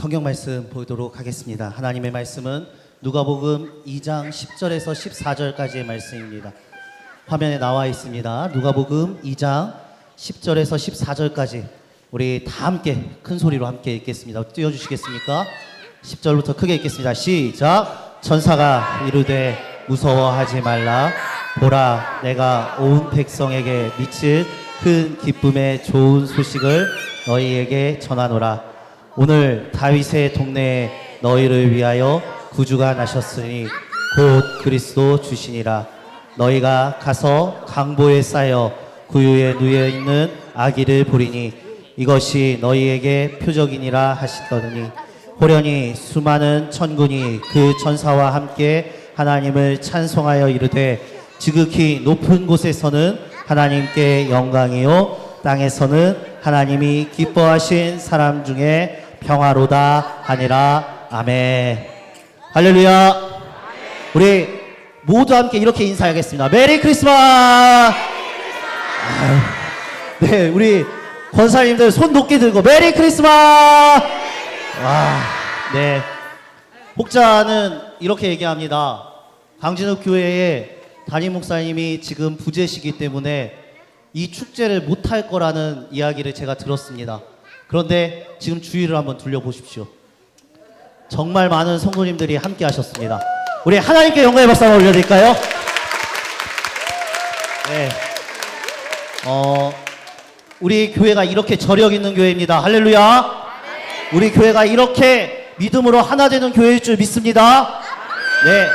성경 말씀 보도록 하겠습니다. 하나님의 말씀은 누가복음 2장 10절에서 14절까지의 말씀입니다. 화면에 나와 있습니다. 누가복음 2장 10절에서 14절까지 우리 다 함께 큰 소리로 함께 읽겠습니다. 띄워 주시겠습니까? 10절부터 크게 읽겠습니다. 시작. 천사가 이르되 무서워하지 말라 보라 내가 온 백성에게 미칠 큰 기쁨의 좋은 소식을 너희에게 전하노라 오늘 다윗의 동네에 너희를 위하여 구주가 나셨으니 곧 그리스도 주시니라. 너희가 가서 강보에 쌓여 구유에 누여 있는 아기를 보리니 이것이 너희에게 표적이니라 하시더니. 호련히 수많은 천군이 그 천사와 함께 하나님을 찬송하여 이르되 지극히 높은 곳에서는 하나님께 영광이요 땅에서는 하나님이 기뻐하신 사람 중에 평화로다 하니라. 아멘. 할렐루야. 우리 모두 함께 이렇게 인사하겠습니다. 메리 크리스마스! 네 우리 권사님들 손 높게 들고 메리 크리스마스! 와, 네. 목자는 이렇게 얘기합니다. 강진욱 교회의 담임 목사님이 지금 부재시기 때문에 이 축제를 못할 거라는 이야기를 제가 들었습니다. 그런데 지금 주위를 한번 둘러보십시오. 정말 많은 성도님들이 함께 하셨습니다. 우리 하나님께 영광의 박수 한번 올려드릴까요? 네. 어, 우리 교회가 이렇게 저력 있는 교회입니다. 할렐루야. 우리 교회가 이렇게 믿음으로 하나 되는 교회일 줄 믿습니다. 네.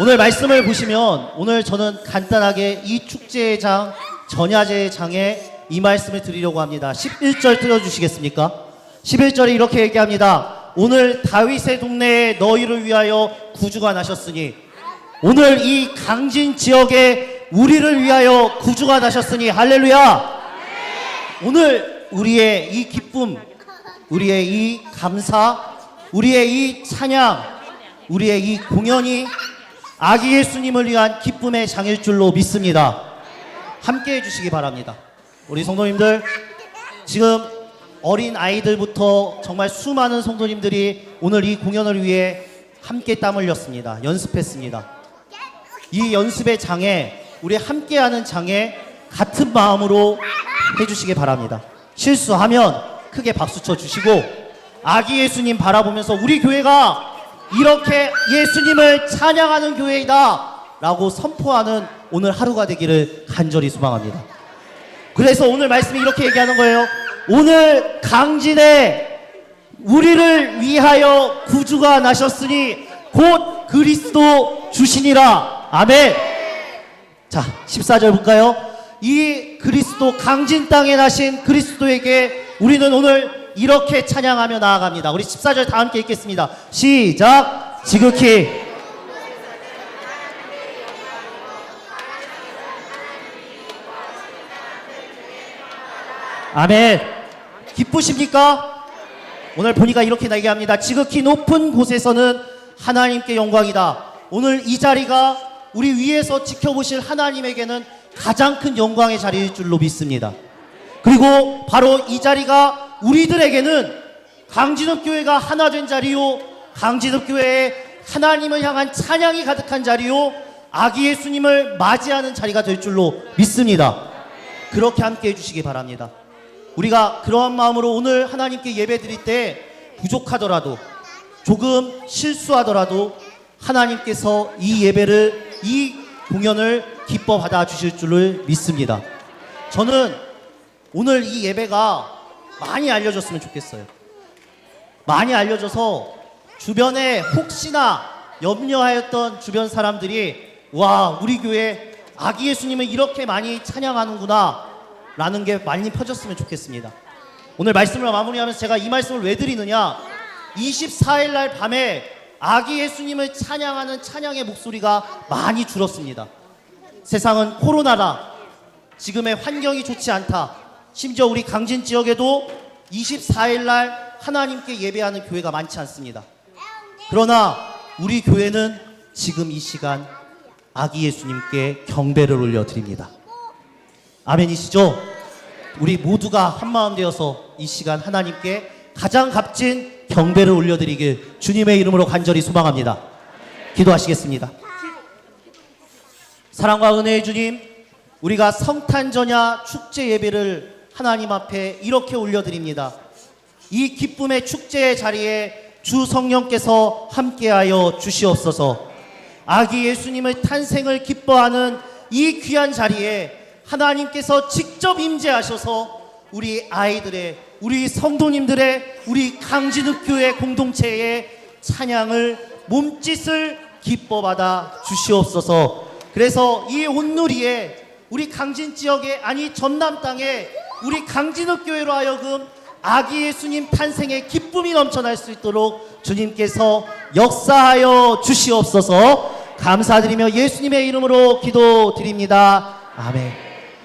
오늘 말씀을 보시면 오늘 저는 간단하게 이 축제의 장, 전야제의 장에 이 말씀을 드리려고 합니다. 11절 틀어주시겠습니까? 11절에 이렇게 얘기합니다. 오늘 다윗의 동네에 너희를 위하여 구주가 나셨으니 오늘 이 강진 지역에 우리를 위하여 구주가 나셨으니 할렐루야. 오늘 우리의 이 기쁨, 우리의 이 감사, 우리의 이 찬양, 우리의 이 공연이 아기 예수님을 위한 기쁨의 장일 줄로 믿습니다. 함께 해주시기 바랍니다. 우리 성도님들, 지금 어린 아이들부터 정말 수많은 성도님들이 오늘 이 공연을 위해 함께 땀 흘렸습니다. 연습했습니다. 이 연습의 장에 우리 함께하는 장에 같은 마음으로 해주시기 바랍니다. 실수하면 크게 박수 쳐 주시고 아기 예수님 바라보면서 우리 교회가 이렇게 예수님을 찬양하는 교회이다 라고 선포하는 오늘 하루가 되기를 간절히 소망합니다. 그래서 오늘 말씀이 이렇게 얘기하는 거예요. 오늘 강진에 우리를 위하여 구주가 나셨으니 곧 그리스도 주시니라. 아멘. 자, 14절 볼까요? 이 그리스도 강진 땅에 나신 그리스도에게 우리는 오늘 이렇게 찬양하며 나아갑니다. 우리 14절 다 함께 읽겠습니다. 시작. 지극히 아멘. 기쁘십니까? 오늘 보니까 이렇게 얘기합니다. 지극히 높은 곳에서는 하나님께 영광이다. 오늘 이 자리가 우리 위에서 지켜보실 하나님에게는 가장 큰 영광의 자리일 줄로 믿습니다. 그리고 바로 이 자리가 우리들에게는 강진읍 교회가 하나 된 자리요, 강진읍 교회에 하나님을 향한 찬양이 가득한 자리요, 아기 예수님을 맞이하는 자리가 될 줄로 믿습니다. 그렇게 함께 해주시기 바랍니다. 우리가 그러한 마음으로 오늘 하나님께 예배 드릴 때 부족하더라도 조금 실수하더라도 하나님께서 이 예배를 이 공연을 기뻐 받아 주실 줄을 믿습니다. 저는 오늘 이 예배가 많이 알려졌으면 좋겠어요. 많이 알려져서 주변에 혹시나 염려하였던 주변 사람들이 와 우리 교회 아기 예수님을 이렇게 많이 찬양하는구나 라는 게 많이 퍼졌으면 좋겠습니다. 오늘 말씀을 마무리하면서 제가 이 말씀을 왜 드리느냐 24일 날 밤에 아기 예수님을 찬양하는 찬양의 목소리가 많이 줄었습니다. 세상은 코로나라 지금의 환경이 좋지 않다. 심지어 우리 강진 지역에도 24일 날 하나님께 예배하는 교회가 많지 않습니다. 그러나 우리 교회는 지금 이 시간 아기 예수님께 경배를 올려드립니다. 아멘이시죠? 우리 모두가 한마음 되어서 이 시간 하나님께 가장 값진 경배를 올려드리길 주님의 이름으로 간절히 소망합니다. 기도하시겠습니다. 사랑과 은혜의 주님, 우리가 성탄전야 축제 예배를 하나님 앞에 이렇게 올려드립니다. 이 기쁨의 축제의 자리에 주 성령께서 함께하여 주시옵소서. 아기 예수님의 탄생을 기뻐하는 이 귀한 자리에 하나님께서 직접 임재하셔서 우리 아이들의 우리 성도님들의 우리 강진욱 교회 공동체의 찬양을 몸짓을 기뻐 받아 주시옵소서. 그래서 이 온누리에 우리 강진 지역에 아니 전남 땅에 우리 강진욱 교회로 하여금 아기 예수님 탄생의 기쁨이 넘쳐날 수 있도록 주님께서 역사하여 주시옵소서 감사드리며 예수님의 이름으로 기도드립니다. 아멘.